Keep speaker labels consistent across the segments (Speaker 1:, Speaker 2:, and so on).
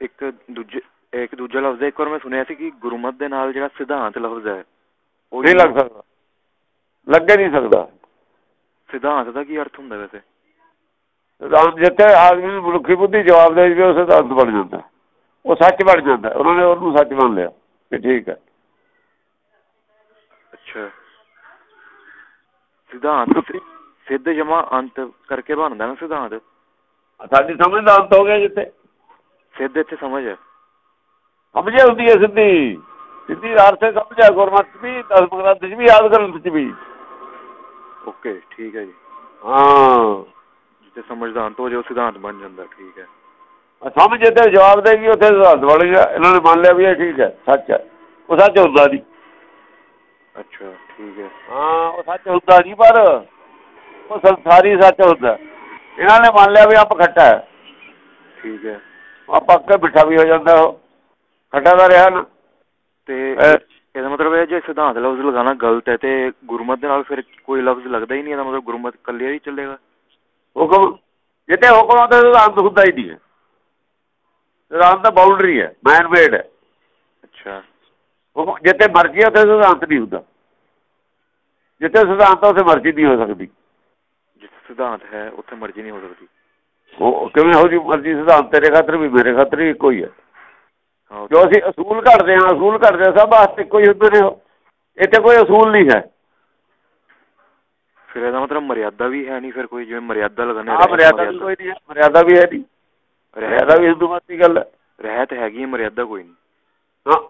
Speaker 1: ਇੱਕ ਦੂਜੇ ਇੱਕ ਦੂਜਾ ਲਫ਼ਜ਼ ਹੈ। ਇੱਕ ਵਾਰ ਮੈਂ ਸੁਣਿਆ ਸੀ ਕਿ ਗੁਰਮਤ ਦੇ ਨਾਲ ਜਿਹੜਾ ਸਿਧਾਂਤ ਲਫ਼ਜ਼ ਹੈ ਉਹ
Speaker 2: ਨਹੀਂ ਲੱਗ ਸਕਦਾ। ਲੱਗੇ ਨਹੀਂ ਸਕਦਾ।
Speaker 1: ਸਿਧਾਂਤ ਦਾ ਕੀ ਅਰਥ ਹੁੰਦਾ ਵੈਸੇ?
Speaker 2: ਸਿਧਾਂਤ ਜਿੱਥੇ ਆਦਮੀ ਦੀ ਮਨੁੱਖੀ ਬੁੱਧੀ ਜਵਾਬ ਦੇ ਜਵੇ ਉਹ ਸਿਧਾਂਤ ਬਣ ਜਾਂਦਾ। ਉਹ ਸੱਚ ਬਣ ਜਾਂਦਾ। ਉਹਨਾਂ ਨੇ ਉਹਨੂੰ ਸੱਚ ਮੰਨ ਲਿਆ ਕਿ ਠੀਕ ਹੈ।
Speaker 1: ਅੱਛਾ। ਸਿਧਾਂਤ ਸਿੱਧ ਜਮਾ ਅੰਤ ਕਰਕੇ ਬਣਦਾ ਨਾ ਸਿਧਾਂਤ।
Speaker 2: ਸਾਡੀ ਸਮਝ ਦਾ ਅੰਤ ਹੋ ਗਿਆ ਜਿੱਥੇ।
Speaker 1: ਸਿੱਧ ਇੱਥੇ ਸਮਝ
Speaker 2: ਸਮਝੇ ਹੁੰਦੀ ਹੈ ਸਿੱਧੀ। ਸਿੱਧੀ ਅਰਥ ਸਮਝਿਆ ਗੁਰਮਤਿ ਵੀ ਦਸ ਗ੍ਰੰਥ 'ਚ ਵੀ ਯਾਦ ਗ੍ਰੰਥ 'ਚ ਵੀ।
Speaker 1: ਓਕੇ ਠੀਕ ਹੈ ਜੀ।
Speaker 2: ਹਾਂ।
Speaker 1: ਜਿੱਥੇ ਸਮਝ ਦਾ ਅੰਤ ਹੋ ਜਾਏ ਉਹ ਸਿਧਾਂਤ ਬਣ ਜਾਂਦਾ ਠੀਕ ਹੈ।
Speaker 2: ਸਮਝ ਜਿੱਥੇ ਜਵਾਬ ਦੇਗੀ ਉੱਥੇ ਸਿਧਾਂਤ ਬਣ ਗਿਆ। ਇਹਨਾਂ ਨੇ ਮੰਨ ਲਿਆ ਵੀ ਇਹ ਠੀਕ ਹੈ ਸੱਚ ਹੈ। ਉਹ ਸੱਚ ਹੁੰਦਾ ਨਹੀਂ।
Speaker 1: ਅੱਛਾ ਠੀਕ ਹੈ।
Speaker 2: ਹਾਂ ਉਹ ਸੱਚ ਹੁੰਦਾ ਨਹੀਂ ਪਰ ਉਹ ਸੰਸਾਰੀ ਸੱਚ ਹੁੰਦਾ। ਇਹਨਾਂ ਨੇ ਮੰਨ ਲਿਆ ਵੀ ਆਪ ਖੱਟਾ ਹੈ।
Speaker 1: ਠੀਕ ਹੈ।
Speaker 2: ਆਪ ਅੱਕੇ ਮਿੱਠਾ ਵੀ ਹੋ ਜਾਂਦਾ ਉਹ। ਖੱਟਾ ਦਾ ਰਿਹਾ ਨਾ।
Speaker 1: ਤੇ ਇਹਦਾ ਮਤਲਬ ਹੈ ਜੇ ਸਿਧਾਂਤ ਲਫ਼ਜ਼ ਲਗਾਉਣਾ ਗਲਤ ਹੈ ਤੇ ਗੁਰਮਤ ਦੇ ਨਾਲ ਫਿਰ ਕੋਈ ਲਫ਼ਜ਼ ਲੱਗਦਾ ਹੀ ਨਹੀਂ ਇਹਦਾ ਮਤਲਬ ਗੁਰਮਤ ਇਕੱਲੇ ਹੀ ਚੱਲੇਗਾ।
Speaker 2: ਹੁਕਮ ਜਿੱਥੇ ਹੁਕਮ ਆਉਂਦਾ ਸਿਧਾਂਤ ਹੁੰਦਾ ਹੀ ਨਹੀਂ ਹੈ। ਸਿਧਾਂਤ ਤਾਂ ਬਾਉਂਡਰੀ ਹੈ ਮੈਨ ਮੇਡ ਹੈ।
Speaker 1: ਅੱਛਾ।
Speaker 2: ਹੁਕਮ ਜਿੱਥੇ ਮਰਜ਼ੀ ਹੈ ਉੱਥੇ ਸਿਧਾਂਤ ਨਹੀਂ ਹੁੰਦਾ। ਜਿੱਥੇ ਸਿਧਾਂਤ ਉੱਥੇ ਮਰਜ਼ੀ ਨਹੀਂ ਹੋ ਸਕਦੀ।
Speaker 1: ਜਿੱਥੇ ਸਿਧਾਂਤ ਹੈ ਉੱਥੇ ਮਰਜ਼ੀ ਨਹੀਂ ਹੋ ਸਕਦੀ।
Speaker 2: ਉਹ ਕਿਵੇਂ ਹੋ ਜੀ ਮਰਜ਼ੀ ਸਿਧਾਂਤ ਤੇਰੇ ਖਾਤਰ ਵੀ ਮੇਰੇ ਖਾਤਰ ਵੀ ਇੱਕੋ ਹੀ ਹੈ ਜੋ ਅਸੀਂ ਅਸੂਲ ਘੜਦੇ ਹਾਂ ਅਸੂਲ ਘੜਦੇ ਸਭ ਵਾਸਤੇ ਇੱਕੋ ਹੀ ਹੁੰਦੇ ਨੇ ਇੱਥੇ ਕੋਈ ਅਸੂਲ ਨਹੀਂ ਹੈ।
Speaker 1: ਫਿਰ ਇਹਦਾ ਮਤਲਬ ਮਰਿਆਦਾ ਵੀ ਹੈ ਨਹੀਂ ਫਿਰ ਕੋਈ ਜਿਵੇਂ ਮਰਿਆਦਾ ਲਗਾਉਂਦੇ
Speaker 2: ਆ ਮਰਿਆਦਾ ਵੀ ਕੋਈ ਨਹੀਂ ਹੈ ਮਰਿਆਦਾ ਵੀ ਹੈ ਨਹੀਂ। ਮਰਿਆਦਾ ਵੀ ਹਿੰਦੂ ਮਤ ਦੀ ਗੱਲ ਹੈ।
Speaker 1: ਰਹਿਤ ਹੈਗੀ ਹੈ ਮਰਿਆਦਾ ਕੋਈ ਨਹੀਂ।
Speaker 2: ਹਾਂ।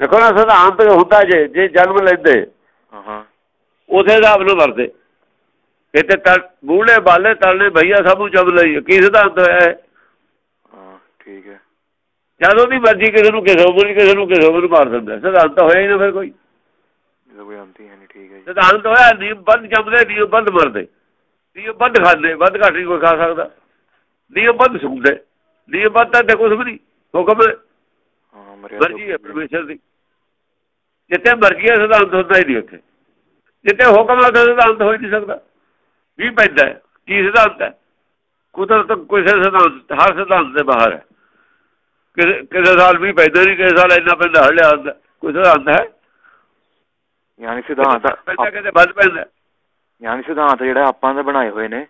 Speaker 2: ਦੇਖੋ ਨਾ ਸਿਧਾਂਤ ਹੁੰਦਾ ਜੇ ਜੇ ਜਨਮ ਲੈਂਦੇ
Speaker 1: ਹਾਂ ਹਾਂ।
Speaker 2: ਉਹਦੇ ਹਿਸਾਬ ਨਾਲ ਵਰਦੇ ਇੱਥੇ ਤਲ ਬੂੜੇ ਬਾਲੇ ਤਲਨੇ ਭਈਆ ਸਭ ਨੂੰ ਚਬ ਲਈ ਕੀ ਸਿਧਾਂਤ ਹੋਇਆ ਹੈ
Speaker 1: ਹਾਂ ਠੀਕ ਹੈ।
Speaker 2: ਜਦੋਂ ਦੀ ਮਰਜ਼ੀ ਕਿਸੇ ਨੂੰ ਕਿਸੇ ਉਮਰ ਕਿਸੇ ਨੂੰ ਕਿਸੇ ਉਮਰ ਮਾਰ ਦਿੰਦਾ ਸਿਧਾਂਤ ਤਾਂ ਹੋਇਆ ਹੀ ਨਾ ਫਿਰ ਕੋਈ।
Speaker 1: ਹੀ ਨਹੀਂ ਠੀਕ ਹੈ
Speaker 2: ਸਿਧਾਂਤ ਹੋਇਆ ਨਿਯਮ ਬੰਦ ਜੰਮਦੇ ਨਿਯਮ ਬੰਦ ਮਰਦੇ। ਨਿਯਮ ਬੰਦ ਖਾਂਦੇ ਬੰਦ ਘੱਟ ਨਹੀਂ ਕੋਈ ਖਾ ਸਕਦਾ। ਨਿਯਮ ਬੰਦ ਸੁਣਦੇ ਨਿਯਮ ਬੰਦ ਤਾਂ ਕੁਛ ਵੀ ਨਹੀਂ ਹੁਕਮ ਹੈ, ਮਰਜ਼ੀ ਹੈ ਪਰਮੇਸ਼ਰ ਦੀ। ਜਿੱਥੇ ਮਰਜ਼ੀ ਹੈ ਸਿਧਾਂਤ ਹੁੰਦਾ ਹੀ ਨਹੀਂ ਉੱਥੇ। ਜਿੱਥੇ ਹੁਕਮ ਹੈ ਸਿਧਾਂਤ ਹੋ ਹੀ ਨਹੀਂ ਸਕਦਾ। ਵੀ ਪੈਂਦਾ। ਕੀ ਸਿਧਾਂਤ ਹੈ? ਕੁਦਰਤ ਕਿਸੇ ਸਿਧਾਂਤ ਹਰ ਸਿਧਾਂਤ ਦੇ ਬਾਹਰ ਹੈ। ਕਿਸੇ ਕਿਸੇ ਸਾਲ ਵੀ ਪੈਂਦਾ ਨਹੀਂ ਕਿਸੇ ਸਾਲ ਇੰਨਾ ਪੈਂਦਾ ਹਰ ਲਿਆ ਹੁੰਦਾ ਕੋਈ ਸਿਧਾਂਤ ਹੈ?
Speaker 1: ਯਾਨੀ ਸਿਧਾਂਤ
Speaker 2: ਪੈਂਦਾ ਕਿਤੇ ਵੱਧ ਪੈਂਦਾ
Speaker 1: ਯਾਨੀ ਸਿਧਾਂਤ ਜਿਹੜਾ ਆਪਾਂ ਦੇ ਬਣਾਏ ਹੋਏ ਨੇ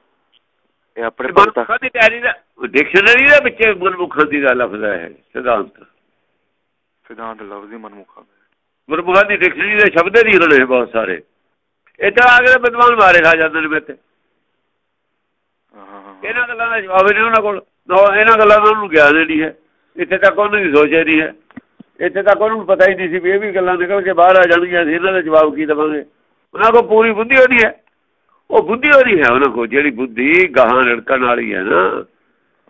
Speaker 1: ਇਹ ਆਪਣੇ ਭਗਤਾਂ
Speaker 2: ਦੀ ਤਿਆਰੀ ਦਾ ਡਿਕਸ਼ਨਰੀ ਦੇ ਵਿੱਚ ਗੁਰਮੁਖਾਂ ਦੀ ਦਾ ਲਫ਼ਜ਼ ਹੈ ਸਿਧਾਂਤ।
Speaker 1: ਸਿਧਾਂਤ ਲਫ਼ਜ਼ ਹੀ ਮਨਮੁਖਾਂ
Speaker 2: ਗੁਰਮੁਖਾਂ ਦੀ ਡਿਕਸ਼ਨਰੀ ਦੇ ਸ਼ਬਦ ਨਹੀਂ ਰਲੇ ਬਹੁਤ ਸਾਰੇ। ਆ ਕੇ ਵਿਦਵਾਨ ਮਾਰੇ ਖਾ ਜਾਂਦੇ ਨੇ ਮੇਤੇ ਇਹਨਾਂ ਗੱਲਾਂ ਦਾ ਜਵਾਬ ਨਹੀਂ ਉਹਨਾਂ ਕੋਲ। ਇਹਨਾਂ ਗੱਲਾਂ ਦਾ ਉਹਨੂੰ ਗਿਆਨ ਨਹੀਂ ਹੈ। ਇੱਥੇ ਤੱਕ ਉਹਨੂੰ ਦੀ ਸੋਚ ਨਹੀਂ ਹੈ। ਇੱਥੇ ਤੱਕ ਉਹਨੂੰ ਪਤਾ ਹੀ ਨਹੀਂ ਸੀ ਵੀ ਇਹ ਵੀ ਗੱਲਾਂ ਨਿਕਲ ਕੇ ਬਾਹਰ ਆ ਜਾਣਗੀਆਂ ਅਸੀਂ, ਇਹਨਾਂ ਦਾ ਜਵਾਬ ਕੀ ਦੇਵਾਂਗੇ? ਉਹਨਾਂ ਕੋਲ ਪੂਰੀ ਬੁੱਧੀ ਉਹਦੀ ਹੈ। ਉਹ ਬੁੱਧੀ ਉਹਦੀ ਹੈ ਉਹਨਾਂ ਕੋਲ। ਜਿਹੜੀ ਬੁੱਧੀ ਗਾਹਾਂ ਲੜਕਣ ਵਾਲੀ ਹੈ ਨਾ,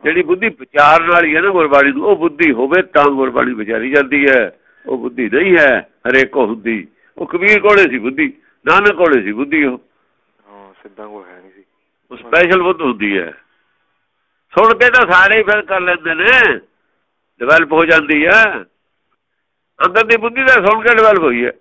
Speaker 2: ਜਿਹੜੀ ਬੁੱਧੀ ਵਿਚਾਰਨ ਵਾਲੀ ਹੈ ਨਾ ਗੁਰਬਾਣੀ ਨੂੰ, ਉਹ ਬੁੱਧੀ ਹੋਵੇ ਤਾਂ ਗੁਰਬਾਣੀ ਵਿਚਾਰੀ ਜਾਂਦੀ ਹੈ। ਉਹ ਬੁੱਧੀ ਨਹੀਂ ਹੈ, ਹਰੇਕ ਕੋ ਹੁੰਦੀ। ਉਹ ਕਬੀਰ ਕੋਲੇ ਸੀ ਬੁੱਧੀ, ਨਾਨਕ ਕੋਲੇ ਸੀ ਬੁੱਧੀ ਉਹ।
Speaker 1: ਸਿੱਧਾਂ ਕੋ ਹੈ ਨਹੀਂ
Speaker 2: ਉਹ ਸਪੈਸ਼ਲ ਬੁੱਧ ਹੁੰਦੀ ਹੈ। ਸੁਣ ਕੇ ਤਾਂ ਸਾਰੇ ਫਿਰ ਕਰ ਲੈਂਦੇ ਨੇ। ਡਿਵੈਲਪ ਹੋ ਜਾਂਦੀ ਹੈ। ਅੰਦਰ ਦੀ ਬੁੱਧੀ ਦਾ ਸੁਣ ਕੇ ਡਿਵੈਲਪ ਹੋਈ ਹੈ।